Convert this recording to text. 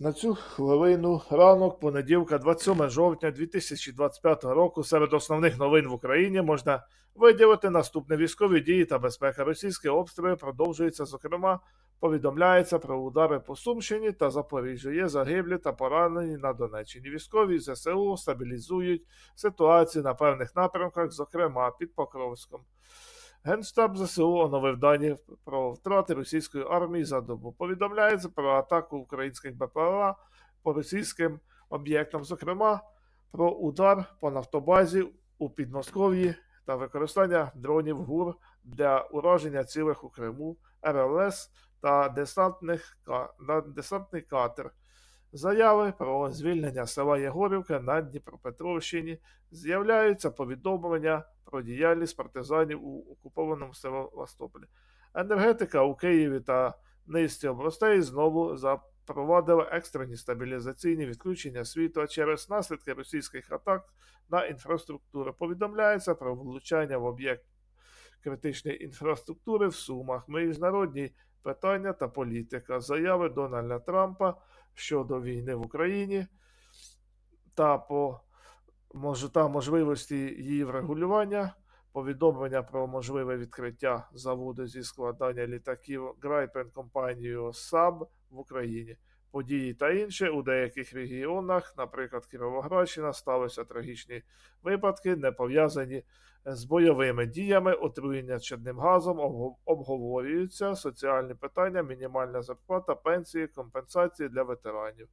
На цю хвилину ранок понеділка, 27 жовтня 2025 року, серед основних новин в Україні можна виділити наступні військові дії та безпека. Російські обстріли продовжуються. Зокрема, повідомляється про удари по Сумщині та Запоріжжю. Є загиблі та поранені на Донеччині. Військові ЗСУ стабілізують ситуацію на певних напрямках, зокрема під Покровськом. Генштаб ЗСУ оновив дані про втрати російської армії за добу. Повідомляється про атаку українських БПЛА по російським об'єктам, зокрема про удар по нафтобазі у Підмосков'ї та використання дронів ГУР для ураження цілих у Криму, РЛС та десантних, десантний катер. Заяви про звільнення села Єгорівка на Дніпропетровщині з'являються повідомлення про діяльність партизанів у окупованому Севастополі. Енергетика у Києві та низці областей знову запровадила екстрені стабілізаційні відключення світла через наслідки російських атак на інфраструктуру. Повідомляється про влучання в об'єкт критичної інфраструктури в Сумах, міжнародні питання та політика, заяви Дональда Трампа щодо війни в Україні та по та можливості її врегулювання, повідомлення про можливе відкриття заводу зі складання літаків Грайпен компанією САБ в Україні. Події та інше у деяких регіонах, наприклад, Кіровоградщина, сталися трагічні випадки, не пов'язані з бойовими діями, отруєння чадним газом, обговорюються соціальні питання, мінімальна зарплата, пенсії, компенсації для ветеранів.